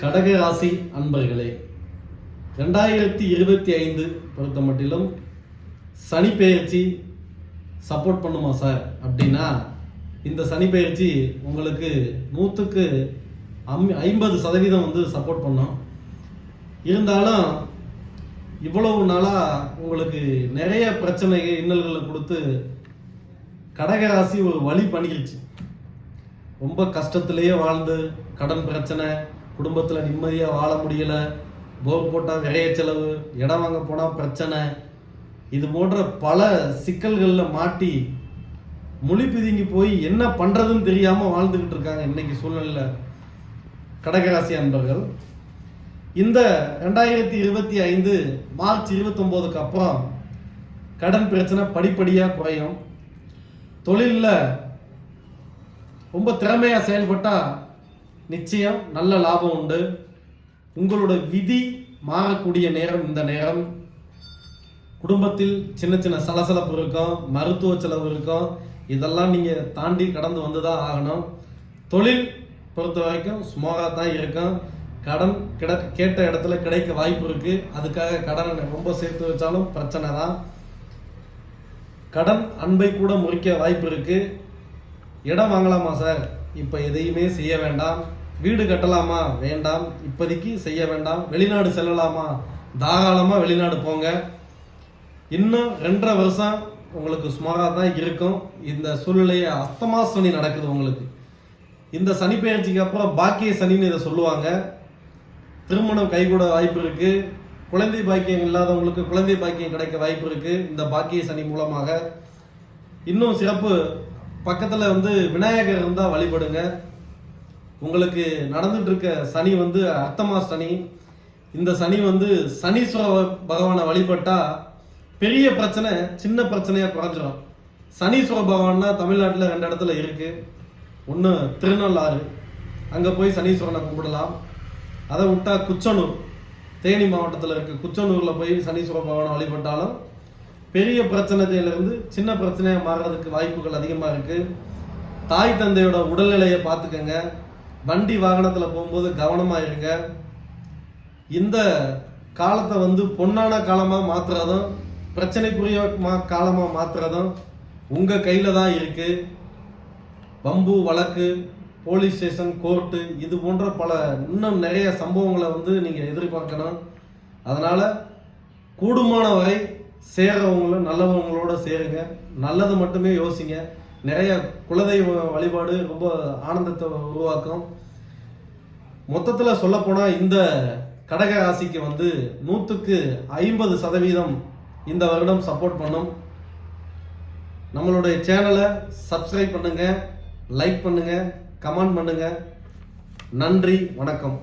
கடக ராசி அன்பர்களே ரெண்டாயிரத்தி இருபத்தி ஐந்து பொறுத்த மட்டிலும் சனி பெயர்ச்சி சப்போர்ட் பண்ணுமா சார் அப்படின்னா இந்த சனி பெயர்ச்சி உங்களுக்கு நூற்றுக்கு அம் ஐம்பது சதவீதம் வந்து சப்போர்ட் பண்ணும். இருந்தாலும் இவ்வளவு நாளாக உங்களுக்கு நிறைய பிரச்சனைகள் இன்னல்களை கொடுத்து கடகராசி ஒரு வழி பண்ணிருச்சு. ரொம்ப கஷ்டத்திலேயே வாழ்ந்து கடன் பிரச்சனை குடும்பத்தில் நிம்மதியாக வாழ முடியலை போர் போட்டால் விரைய செலவு இடம் வாங்க போனால் பிரச்சனை. இது போன்ற பல சிக்கல்களில் மாட்டி மொழி பிதுங்கி போய் என்ன பண்ணுறதுன்னு தெரியாமல் வாழ்ந்துக்கிட்டு இருக்காங்க இன்னைக்கு சூழ்நிலையில் கடகராசி அன்பர்கள். இந்த ரெண்டாயிரத்தி இருபத்தி ஐந்து மார்ச் இருபத்தொம்போதுக்கு அப்புறம் கடன் பிரச்சனை படிப்படியாக குறையும். தொழிலில் ரொம்ப திறமையாக செயல்பட்டால் நிச்சயம் நல்ல லாபம் உண்டு. உங்களோட விதி மாறக்கூடிய நேரம் இந்த நேரம். குடும்பத்தில் சின்ன சின்ன சலசலப்பு இருக்கும் மருத்துவ செலவு இருக்கும். இதெல்லாம் நீங்கள் தாண்டி கடந்து வந்து தான் ஆகணும். தொழில் பொறுத்த வரைக்கும் சுமாராக தான் இருக்கும். கடன் கிட கேட்ட இடத்துல கிடைக்க வாய்ப்பு இருக்கு. அதுக்காக கடனை ரொம்ப சேர்த்து வச்சாலும் பிரச்சனை தான். கடன் அன்பை கூட முறிக்க வாய்ப்பு இருக்கு. இடம் வாங்கலாமா சார்? இப்போ எதையுமே செய்ய வேண்டாம். வீடு கட்டலாமா? வேண்டாம். இப்போதைக்கு செய்ய வேண்டாம். வெளிநாடு செல்லலாமா? தாராளமாக வெளிநாடு போங்க. இன்னும் ரெண்டரை வருஷம் உங்களுக்கு சுமாராக தான் இருக்கும். இந்த சூழ்நிலையை அஸ்தமா சனி நடக்குது உங்களுக்கு. இந்த சனி பயிற்சிக்கு அப்புறம் பாக்கிய சனின்னு இதை சொல்லுவாங்க. திருமணம் கைகூட வாய்ப்பு இருக்கு. குழந்தை பாக்கியம் இல்லாதவங்களுக்கு குழந்தை பாக்கியம் கிடைக்க வாய்ப்பு இருக்கு. இந்த பாக்கிய சனி மூலமாக. இன்னும் சிறப்பு. பக்கத்தில் வந்து விநாயகர் இருந்தால் வழிபடுங்க. உங்களுக்கு நடந்துட்டு இருக்க சனி வந்து அர்த்தமா சனி? இந்த சனி வந்து சனீஸ்வர பகவானை வழிபட்டா பெரிய பிரச்சனை சின்ன பிரச்சனையா குறைஞ்சிடும் சனீஸ்வர பகவான்னா தமிழ்நாட்டில் ரெண்டு இடத்துல இருக்கு. ஒன்று திருநள்ளாறு. அங்கே போய் சனீஸ்வரனை கும்பிடலாம். அதை விட்டா குச்சனூர். தேனி மாவட்டத்தில் இருக்க. குச்சனூரில் போய் சனீஸ்வர பகவானை வழிபட்டாலும் பெரிய பிரச்சனையிலிருந்து சின்ன பிரச்சனையாக மாறுறதுக்கு வாய்ப்புகள் அதிகமாக இருக்குது தாய் தந்தையோட உடல்நிலையை பார்த்துக்கங்க. வண்டி வாகனத்தில் போகும்போது கவனமாக இருங்க. இந்த காலத்தை வந்து பொன்னான காலமாக மாற்றுறதும் பிரச்சனைக்குரிய மா காலமாக மாற்றுறதும் உங்கள் கையில் தான் இருக்குது பம்பு வழக்கு போலீஸ் ஸ்டேஷன் கோர்ட்டு இது போன்ற பல இன்னும் நிறைய சம்பவங்களை வந்து நீங்கள் எதிர்பார்க்கணும். அதனால் கூடுமான வரை சேர்றவங்களும் நல்லவங்களோட சேருங்க. நல்லது மட்டுமே யோசிங்க. நிறைய குலதெய்வ வழிபாடு ரொம்ப ஆனந்தத்தை உருவாக்கும். மொத்தத்தில் சொல்லப்போனால் இந்த கடக ராசிக்கு வந்து நூற்றுக்கு ஐம்பது சதவீதம் இந்த வருடம் சப்போர்ட் பண்ணும். நம்மளுடைய சேனலை சப்ஸ்கிரைப் பண்ணுங்க லைக் பண்ணுங்க கமெண்ட் பண்ணுங்க. நன்றி வணக்கம்.